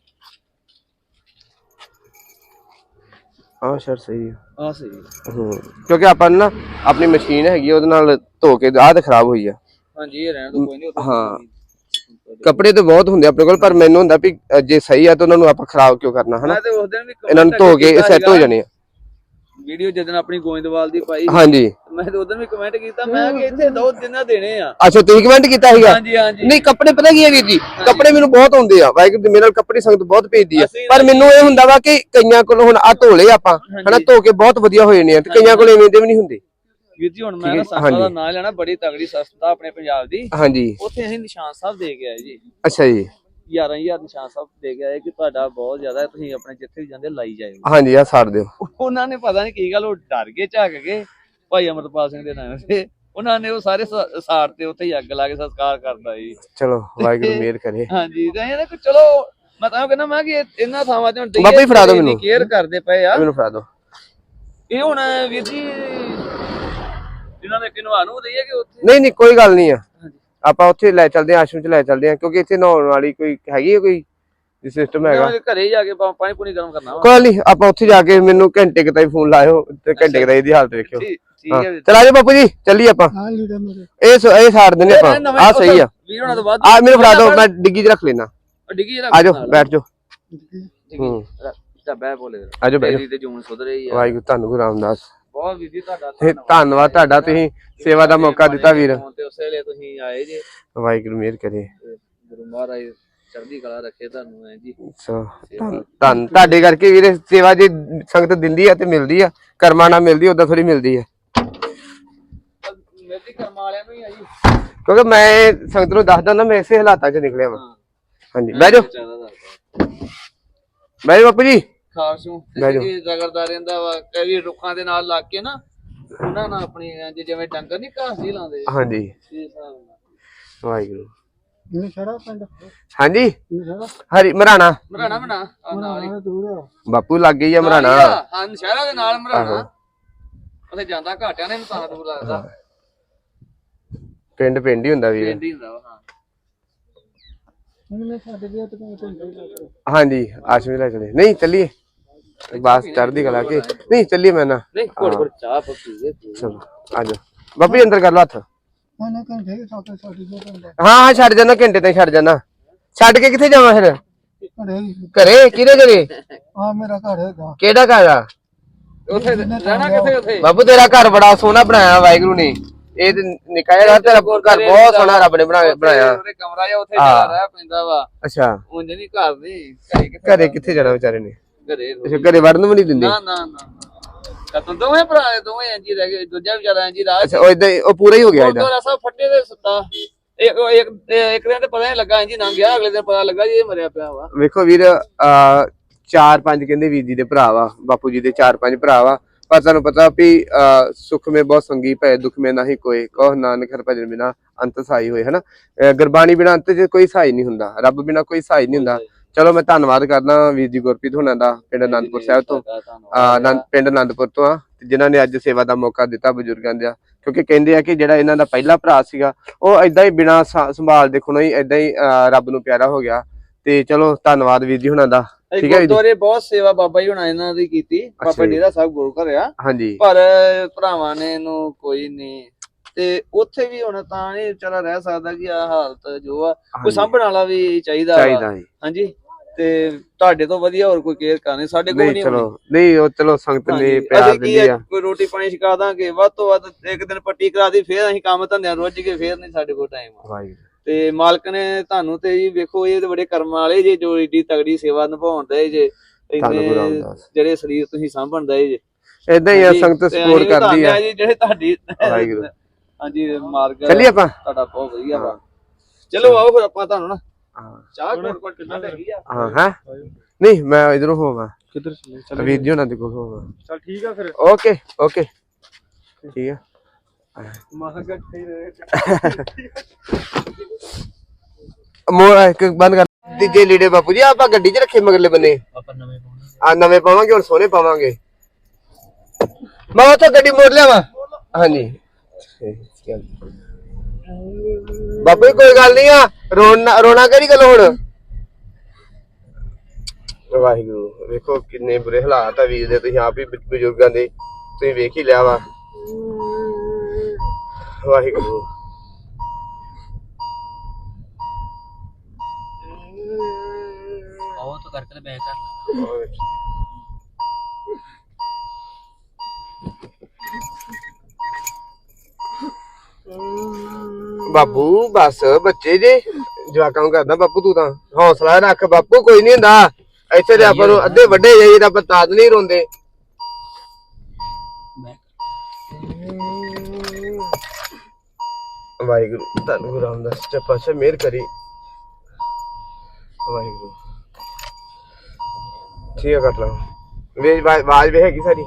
ਆ ਸਰ ਸਹੀ ਆ। ਸਹੀ ਹੂੰ ਕਿਉਂਕਿ ਆਪਾਂ ਨੂੰ ਨਾ ਆਪਣੀ ਮਸ਼ੀਨ ਹੈਗੀ ਉਹਦੇ ਨਾਲ ਧੋ ਕੇ ਆਹ ਤਾਂ ਖਰਾਬ ਹੋਈ ਆ। ਹਾਂਜੀ ਇਹ ਰਹਿਣ ਦੋ ਕੋਈ ਨਹੀਂ ਹਾਂ। ਕੱਪੜੇ ਤਾਂ ਬਹੁਤ ਹੁੰਦੇ ਆਪਣੇ ਕੋਲ ਪਰ ਮੈਨੂੰ ਹੁੰਦਾ ਵੀ ਜੇ ਸਹੀ ਆ ਤਾਂ ਉਹਨਾਂ ਨੂੰ ਆਪਾਂ ਖਰਾਬ ਕਿਉਂ ਕਰਨਾ ਹਨਾ? ਮੈਂ ਤੇ ਉਸ ਦਿਨ ਵੀ ਇਹਨਾਂ ਨੂੰ ਧੋ ਕੇ ਸੈੱਟ ਹੋ ਜਾਣੇ ਆ। ਵੀਡੀਓ ਜਦੋਂ ਆਪਣੀ ਗੋਇੰਦਵਾਲ ਦੀ ਪਾਈ ਹਾਂਜੀ। ਮੈਂ ਤੇ ਉਦੋਂ ਵੀ ਕਮੈਂਟ ਕੀਤਾ ਮੈਂ ਕਿ ਇੱਥੇ ਦੋ ਦਿਨਾਂ ਦੇਣੇ ਆ। ਅੱਛਾ ਤੁਸੀਂ ਕਮੈਂਟ ਕੀਤਾ ਸੀਗਾ? ਹਾਂਜੀ ਹਾਂਜੀ। ਨਹੀਂ ਕੱਪੜੇ ਪਤਾ ਕੀ ਹੈ ਵੀਰ ਜੀ? ਕੱਪੜੇ ਮੈਨੂੰ ਬਹੁਤ ਆਉਂਦੇ ਆ। ਵਾਹਿਗੁਰੂ ਦੀ ਮੇਰੇ ਨਾਲ ਕੱਪੜੇ ਸੰਗਤ ਬਹੁਤ ਭੇਜਦੀ ਆ। ਅਸੀਂ ਪਰ ਮੈਨੂੰ ਇਹ ਹੁੰਦਾ ਵਾ ਕਿ ਕਈਆਂ ਕੋਲ ਹੁਣ ਆ ਧੋਲੇ ਆਪਾਂ ਹਨਾ ਧੋ ਕੇ ਬਹੁਤ ਵਧੀਆ ਹੋ ਜਾਣੇ ਆ। ਤੇ ਕਈਆਂ ਕੋਲ ਐਵੇਂ ਦੇ ਵੀ ਨਹੀਂ ਹੁੰਦੇ। ਵੀਰ ਜੀ ਹੁਣ ਮੈਂ ਨਾ ਸੰਸਥਾ ਦਾ ਹਾਂਜੀ। ਨਾਂ ਲੈਣਾ ਬੜੀ ਤਗੜੀ ਸੰਸਥਾ ਆਪਣੇ ਪੰਜਾਬ ਦੀ। ਹਾਂਜੀ। ਉੱਥੇ ਅਸੀਂ ਨਿਸ਼ਾਨ ਸਾਹਿਬ ਦੇ ਕੇ ਆਏ ਜੀ। ਅੱਛਾ ਜੀ। 11000 ਨਿਸ਼ਾਨ ਸਾਹਿਬ ਦੇ ਕੇ ਆਏ ਕਿ ਤੁਹਾਡਾ ਬਹੁਤ ਜ਼ਿਆਦਾ ਤੁਸੀਂ ਆਪਣੇ ਜਿੱਥੇ ਵੀ ਜਾਂਦੇ ਲਾਈ ਜਾਇਓ। ਹਾਂਜੀ ਆ ਸਾੜ ਦਿਓ। ਉਹਨਾਂ ਨੇ ਪਤਾ ਨਹੀਂ ਕੀ ਗੱਲ ਉਹ ਡਰ ਗਏ ਝੱਕ ਗਏ। ਭਾਈ ਅਮਰਪਾਲ ਸਿੰਘ ਦੇ ਨਾਮ ਤੇ। ਉਹਨਾਂ ਨੇ ਉਹ ਸਾਰੇ ਸਾੜ ਤੇ ਉੱਥੇ ਹੀ ਅੱਗ ਲਾ ਕੇ ਸੰਸਕਾਰ ਕਰਦਾ ਜੀ। ਚਲੋ ਵਾਹਿਗੁਰੂ ਮਿਹਰ ਕਰੇ। ਹਾਂਜੀ ਤੇ ਇਹਨਾਂ ਕਿ ਚਲੋ ਮੈਂ ਤਾਂ ਕਹਿੰਦਾ ਮੈਂ ਕਿ ਇਹ- ਇਹਨਾਂ ਥਾਵਾਂ ਤੇ ਹੁਣ ਬਾਬਾ ਜੀ ਫੜਾ ਦਿਓ ਮੈਨੂੰ। ਕੇਅਰ ਕਰਦੇ ਪਏ ਆ। ਮੈਨੂੰ ਫੜਾ ਦਿਓ। ਇਹ ਹੁਣ ਵੀਰ ਜੀ ਜਿਨ੍ਹਾਂ ਦੇ ਕਿਨਵਾ ਨੂੰ ਦਈਏ ਕਿ ਉੱਥੇ? ਨਹੀਂ ਨਹੀਂ ਕੋਈ ਗੱਲ ਨਹੀਂ ਆ। ਆਪਾਂ ਉੱਥੇ ਲੈ ਚੱਲਦੇ ਆ ਆਸ਼ਰਮ ਚ ਲੈ ਚੱਲਦੇ ਆ ਕਿਉਂਕਿ ਇੱਥੇ ਨਹਾਉਣ ਵਾਲੀ ਕੋਈ ਹੈਗੀ ਹੈ ਕੋਈ ਸਿਸਟਮ ਹੈਗਾ। ਦੇ ਘਰੇ ਜਾ ਕੇ ਪਾਣੀ ਪੂਣੀ ਗਰਮ ਕਰਨਾ ਵਾ। ਕੋਈ ਨਹੀਂ ਆਪਾਂ ਉੱਥੇ ਜਾ ਕੇ ਮੈਨੂੰ ਘੰਟੇ ਕੁ ਤਾਈਂ ਫੋਨ ਲਾਇਓ ਤੇ ਘੰਟੇ ਕੁ ਤਾਈਂ ਇਹਦੀ ਹਾਲਤ ਵੇਖਿਓ। ਹਾਂ। ਹੈ ਚਲ ਆਜੋ ਬਾਪੂ ਜੀ ਚੱਲੀ ਆਪਾਂ। ਹਾਂ ਲੀਡਰ ਮੇਰੇ। ਇਹ ਇਹ ਸਾੜ ਦਿੰਦੇ ਆਪਾਂ। ਆ ਸਹੀ ਆ। ਵੀਰ ਉਹਨਾਂ ਤੋਂ ਬਾਅਦ ਆ ਮੈਨੂੰ ਫੜਾ ਦਿਓ ਮੈਂ ਡਿੱਗੀ 'ਚ ਰੱਖ ਲੈਣਾ ਡਿੱਗੀ ਜਿਹੜਾ ਆਜੋ ਬੈਠ ਜਾਓ। ਹੂੰ ਤਾਂ ਬੈ ਬੋਲੇ। ਆਜੋ ਬੈਠ ਜਾਓ। ਤੇਰੀ ਤੇ ਜੂਨ ਸੁਧ ਰਹੀ ਆ। ਵਾਹਿਗੁਰੂ ਤੁਹਾਨੂੰ ਗੁਰੂ ਰਾਮਦਾਸ। ਬਹੁਤ ਵੀਰ ਜੀ ਤੁਹਾਡਾ ਤੇ ਧੰਨਵਾਦ। ਤੁਹਾਡਾ ਤੁਸੀਂ ਸੇਵਾ ਦਾ ਮੌਕਾ ਦਿੱਤਾ ਵੀਰ। ਤੇ ਉਸੇ ਵੇਲੇ ਤੁਸੀਂ ਆਏ ਜੇ। ਵਾਹਿਗੁਰੂ ਮਿਹਰ ਕਰੇ। ਤੇ ਗੁਰੂ ਮਹਾਰਾਜ ਚੜ੍ਹਦੀ ਕਲਾ ਰੱਖੇ ਤੁਹਾਨੂੰ ਐ ਜੀ। ਸੋ ਧੰਨ ਧੰਨ- ਤੁਹਾਡੇ ਕਰਕੇ ਵੀਰੇ ਸੇਵਾ ਜੇ ਸੰਗਤ ਦਿੰਦੀ ਆ ਤੇ ਮਿਲਦੀ ਆ। ਕਰਮਾਂ ਨਾਲ ਮਿਲਦੀ ਉਦਾਂ ਥੋੜੀ ਮਿਲਦੀ ਆ। ਮੇਰੀ ਕਰਮ ਵਾਲਿਆਂ ਨੂੰ ਹੀ ਆ ਜੀ। ਕਿਉਂਕਿ ਮੈਂ ਸੰਗਤ ਨੂੰ ਦੱਸਦਾ ਨਾ ਮੈਂ ਇਸੇ ਹਾਲਾਤਾਂ 'ਚ ਨਿਕਲਿਆ ਵਾਂ। ਹਾਂਜੀ ਬਹਿ ਜਾਓ। ਬਹਿ ਜਾਓ ਬਾਪੂ ਜੀ। ਖਾਸੂ ਬਹਿ ਜਾਓ। ਇਹ ਰਗੜਦਾ ਰਹਿੰਦਾ ਵਾ ਕਈ ਰੁੱਖਾਂ ਦੇ ਨਾਲ ਲੱਗ ਕੇ ਨਾ ਉਹਨਾਂ ਨਾਲ ਆਪਣੀ ਜਿਵੇਂ ਡੰਗਰ ਨਹੀਂ ਘਾਸ ਜੀ ਲਾਉਂਦੇ। ਹਾਂਜੀ। ਇਸ ਹਿਸਾਬ ਨਾਲ। ਵਾਹਿਗੁਰੂ। ਇਹਨੇ ਸਾਰਾ ਪਿੰਡ? ਹਾਂਜੀ? ਇਹ ਸਾਰਾ ਹਰੀ ਮਰਾਣਾ। ਮਰਾਣਾ ਬਣਾ ਆ ਨਾਲ ਹੀ। ਦੂਰ ਆ। ਬਾਪੂ ਲੱਗ ਗਈ ਆ ਮਰਾਣਾ। ਹੀ ਹਾਂ ਸ਼ਹਿਰਾਂ ਦੇ ਨਾਲ ਮਰਾਣਾ। ਉੱਥੇ ਜਾਂਦਾ ਘਾਟਿਆਂ ਨੇ ਨੂੰ ਤਾਂ ਦੂਰ ਲੱਗਦਾ। ਪਿੰਡ ਪਿੰਡ ਹੀ ਹੁੰਦਾ ਵੀਰ। ਪਿੰਡ ਹੀ ਹੁੰਦਾ ਵਾ, ਹਾਂ। ਹੁਣ ਮੈਂ ਸਾਡੇ ਦੇ ਤੇ ਹਾਂਜੀ ਆਸ਼ਮੀ ਲੈ ਚਲੇ। ਨਹੀਂ ਚੱਲੀਏ। ਬਸ ਚੜਦੀ ਕਲਾ ਕੇ। ਨਹੀਂ ਚੱਲੀਏ ਮੈਂ ਨਾ। ਨਹੀਂ ਕੋੜ ਕੋੜ ਚਾਹ ਪੱਕੀ ਹੈ ਚਲੋ ਆ ਜਾਓ। ਬਾਪੂ ਜੀ ਅੰਦਰ ਕਰ ਲਓ ਹੱਥ। ਹਾਂ ਹਾਂ ਛੱਡ ਜਾਣਾ ਘੰਟੇ ਤੇ ਛੱਡ ਜਾਣਾ ਛੱਡ ਕੇ ਕਿੱਥੇ ਜਾਵਾਂ ਫਿਰ? ਘਰੇ ਕਿਹਦੇ ਘਰੇ? ਆ ਮੇਰਾ ਘਰ ਹੈਗਾ। ਕਿਹੜਾ ਘਰ ਆ? ਉੱਥੇ ਰਹਿਣਾ ਕਿੱਥੇ ਉੱਥੇ? ਬਾਬੂ ਤੇਰਾ ਘਰ ਬੜਾ ਸੋਹਣਾ ਬਣਾਇਆ ਵਾਹਿਗੁਰੂ ਨੇ। ਇਹ ਤੇ ਨਿੱਕਾ ਜਿਹਾ ਤੇਰਾ ਘਰ ਬਹੁਤ ਸੋਹਣਾ ਰੱਬ ਨੇ ਬਣਾਇਆ ਕਮਰਾ ਜਿਹਾ ਉੱਥੇ ਹਾਂ। ਜਾ ਰਿਹਾ ਪੈਂਦਾ ਵਾ। ਅੱਛਾ। ਉਂਝ ਨਹੀਂ ਘਰ ਨਹੀਂ ਘਰੇ ਕਿੱਥੇ ਘਰੇ ਕਿੱਥੇ ਜਾਣਾ ਵਿਚਾਰੇ ਨੇ? ਘਰੇ ਅੱਛਾ ਘਰੇ ਵੜਨ ਵੀ ਨਹੀਂ ਦਿੰਦੇ? ਨਾ ਨਾ ਨਾ ਕਦੋਂ ਦੋਵੇਂ ਭਰਾ ਦੋਵੇਂ ਇੰਜੀ ਰਹਿ ਗਏ ਦੂਜਾ ਵਿਚਾਰਾ ਇੰਜੀ ਰਾਹ ਅੱਛਾ ਉਹ ਇਦਾਂ ਉਹ ਪੂਰਾ ਹੀ ਹੋ ਗਿਆ ਇਹਦਾ ਗੁਰਦੁਆਰਾ ਸਾਹਿਬ ਫੱਟੇ ਦੇ ਸੁੱਤਾ। ਇੱਕ ਇੱਕ ਇੱਕ ਦਿਨ ਤੇ ਪਤਾ ਨਹੀਂ ਲੱਗਾ ਇੰਜੀ ਲੰਘ ਗਿਆ ਅਗਲੇ ਦਿਨ ਪਤਾ ਲੱਗਾ ਜੀ ਇਹ ਮਰਿਆ ਪਿਆ ਵਾ। ਵੇਖੋ ਵੀਰ ਆ ਚਾਰ ਪੰਜ ਕਹਿੰਦੇ ਵੀਰ ਜੀ ਦੇ ਭਰਾ ਵਾ ਬਾਪੂ ਜੀ ਦੇ ਚਾਰ ਪੰਜ ਭਰਾ ਵਾ। ਪਰ ਤੁਹਾਨੂੰ ਪਤਾ ਵੀ ਸੁੱਖ ਮੇ ਬਹੁਤ ਸੰਗੀ ਭੈ ਦੁੱਖ ਮੇ ਨਹੀਂ ਕੋਈ ਕਹ ਨਾਨਕ ਹਰ ਭਜਨ ਬਿਨਾ ਅੰਤ ਸਹਾਈ ਹੋਏ ਹਨਾ? ਗੁਰਬਾਣੀ ਬਿਨਾ ਅੰਤ 'ਚ ਕੋਈ ਸਹਾਈ ਨਹੀਂ ਹੁੰਦਾ। ਰੱਬ ਬਿਨਾ ਕੋਈ ਸਹਾਈ ਨਹੀਂ ਹੁੰਦਾ। ਚਲੋ ਮੈਂ ਧੰਨਵਾਦ ਕਰਦਾ ਵੀਰ ਜੀ ਗੁਰਪ੍ਰੀਤ ਹੁਣਾਂ ਦਾ ਪਿੰਡ ਅਨੰਦਪੁਰ ਸਾਹਿਬ ਤੋਂ। ਆਨੰਦ ਪਿੰਡ ਅਨੰਦਪੁਰ ਤੋਂ ਆ ਜਿਨ੍ਹਾਂ ਨੇ ਅੱਜ ਸੇਵਾ ਦਾ ਮੌਕਾ ਦਿੱਤਾ ਬਜ਼ੁਰਗਾਂ ਦਾ। ਕਿਉਂਕਿ ਕਹਿੰਦੇ ਆ ਕਿ ਜਿਹੜਾ ਇਹਨਾਂ ਦਾ ਪਹਿਲਾ ਭਰਾ ਸੀਗਾ ਉਹ ਐਦਾਂ ਹੀ ਬਿਨਾ ਸੰਭਾਲ ਦੇ ਖੁਣੋ ਹੀ ਐਦਾਂ ਹੀ ਰੱਬ ਨੂੰ ਪਿਆਰਾ ਹੋ ਗਿਆ। ਤੇ ਚਲੋ ਧੰਨਵਾਦ ਵੀਰ ਜੀ ਹੁਣਾਂ ਦਾ। ਠੀਕ ਹੈ ਜੀ? ਗੁਰਦੁਆਰੇ ਬਹੁਤ ਸੇਵਾ ਬਾਬਾ ਜੀ ਹੁਣਾਂ ਇਹਨਾਂ ਦੀ ਕੀਤੀ। ਬਾਬਾ। ਡੇਰਾ ਸਾਹਿਬ ਗੁਰੂ ਘਰ ਆ। ਹਾਂਜੀ। ਪਰ ਭਰਾਵਾਂ ਨੇ ਇਹਨੂੰ ਕੋਈ ਨਹੀਂ ਤੇ ਉੱਥੇ ਵੀ ਹੁਣ ਤਾਂ ਨਹੀਂ ਵਿਚਾਰਾ ਰਹਿ ਸਕਦਾ ਕਿ ਆ ਹਾਲਤ ਜੋ ਆ ਕੋਈ ਸਾਂਭਣ ਵਾਲਾ ਵੀ ਚਾਹੀਦਾ ਵਾ। ਚਾਹੀਦਾ ਹੈ ਹਾਂਜੀ? ਤੇ ਤੁਹਾਡੇ ਤੋਂ ਵਧੀਆ ਹੋਰ ਕੋਈ ਕੇਅਰ ਕਰਨੀ? ਸਾਡੇ ਕੋਲ ਨਹੀਂ ਨਹੀਂ ਚਲੋ। ਨਹੀਂ ਉਹ ਚਲੋ ਸੰਗਤ ਹਾਂਜੀ, ਨੇ ਪਿਆਰ ਅਸੀਂ ਕੀ ਦਿੰਦੀ ਆ, ਆ ਕੋਈ ਰੋਟੀ ਪਾਣੀ ਛਕਾ ਦਾਂਗੇ ਵੱਧ ਤੋਂ ਵੱਧ ਇੱਕ ਦਿਨ ਪੱਟੀ ਕਰਾ ਦੀ ਫੇਰ ਅਸੀਂ ਕੰਮ ਧੰਦਿਆਂ ਰੁੱਝ ਕੇ ਫੇਰ ਨਹੀਂ ਸਾਡੇ ਕੋਲ ਟਾਈਮ ਵਾਹਿਗੁਰੂ ਤੇ ਮਾਲਕ ਨੇ ਤੁਹਾਨੂੰ ਤੇ ਜੀ ਵੇਖੋ ਇਹ ਤੇ ਬੜੇ ਕਰਮਾਂ ਵਾਲੇ ਜੇ ਜੋ ਏਡੀ ਤਗੜੀ ਸੇਵਾ ਨਿਭਾਉਣ ਦੇ ਜੇ ਧੰਨ ਗੁਰੂ ਇੰਨੇ ਰਾਮਦਾਸ। ਜਿਹੜੇ ਸਰੀਰ ਤੁਸੀਂ ਸਾਂਭਣ ਦੇ ਜੇ। ਇਦਾਂ ਹੀ ਆ ਸੰਗਤ ਸਪੋਰਟ ਕਰਦੀ ਆ। ਜੀ ਜਿਹੜੇ ਤੁਹਾਡੀ ਵਾਹਿਗੁਰੂ। ਹਾਂਜੀ ਮਾਰਗ ਚੱਲੀਏ ਆਪਾਂ? ਤੁਹਾਡਾ ਬਹੁਤ ਵਧੀਆ ਵਾ। ਚਲੋ ਆਓ ਫਿਰ ਆਪਾਂ ਤੁਹਾਨੂੰ ਨਾ। ਹਾਂ। ਚਾਹ ਕੋਟ ਕੋਟ ਕਿੰਨਾ ਹੈਗੀ ਆ? ਹਾਂ ਹੈ? ਨਹੀਂ ਮੈਂ ਇਧਰੋਂ ਹੋਵਾਂ। ਕਿੱਧਰ ਚੱਲੇ? ਵੀਰ ਜੀ ਉਹਨਾਂ ਦੇ ਕੋਲ ਹੋਵਾਂ। ਚਲ ਠੀਕ ਆ ਫਿਰ। Okay okay. ਠੀਕ ਆ। ਮਹਾਂਗਾ ਠਈ ਮੋਰ ਇੱਕ ਬੰਦ ਕਰ। ਤੀਜੇ ਲੀੜੇ ਬਾਪੂ ਜੀ ਆਪਾਂ ਗੱਡੀ 'ਚ ਰੱਖੇ ਮਗਰਲੇ ਬੰਨੇ। ਆਪਾਂ ਨਵੇਂ ਪਾਉਣੇ ਆ ਨਵੇਂ ਪਾਵਾਂਗੇ ਹੁਣ ਸੋਹਣੇ ਪਾਵਾਂਗੇ। ਮੈਂ ਉੱਥੋਂ ਗੱਡੀ ਮੋੜ ਲਿਆਵਾਂ। ਹਾਂਜੀ। ਜੀ, ਕੋਈ ਗੱਲ ਨਹੀਂ ਆ। ਰੋਣਾ ਰੋਣਾ ਕਿਹੜੀ ਗੱਲ ਹੁਣ? ਵਾਹਿਗੁਰੂ ਵੇਖੋ ਕਿੰਨੇ ਬੁਰੇ ਹਾਲਾਤ ਆ ਵੀਰ ਦੇ ਤੁਸੀਂ ਆਪ ਹੀ ਬ- ਬਜ਼ੁਰਗਾਂ ਦੇ ਤੁਸੀਂ ਵੇਖ ਹੀ ਲਿਆ ਵਾ। ਵਾਹਿਗੁਰੂ। ਉਹ ਤਾਂ ਕਰਕੇ ਬੈਕ ਕਰ ਬਾਪੂ ਬਸ ਬੱਚੇ ਜੇ। ਜਵਾਕਾਂ ਨੂੰ ਕਰਦਾ ਬਾਪੂ ਤੂੰ ਤਾਂ ਹੌਸਲਾ ਰੱਖ ਬਾਪੂ ਕੋਈ ਨਹੀਂ ਹੁੰਦਾ। ਇੱਥੇ ਤੇ ਆਪਾਂ ਨੂੰ ਅੱਧੇ ਵੱਡੇ ਜਾਈਏ ਤਾਂ ਆਪਾਂ ਤਾਦ ਨਹੀਂ ਰੋਂਦੇ। ਵਾਹਿਗੁਰੂ ਧੰਨ ਗੁਰੂ ਰਾਮਦਾਸ ਚੱਪਾ ਸੇ ਮਿਹਰ ਕਰੀ। ਵਾਹਿਗੁਰੂ। ਠੀਕ ਹੈ ਕੱਟ ਲਾ। ਵੇ ਆਵਾਜ਼ ਵੇ ਹੈਗੀ ਸਾਡੀ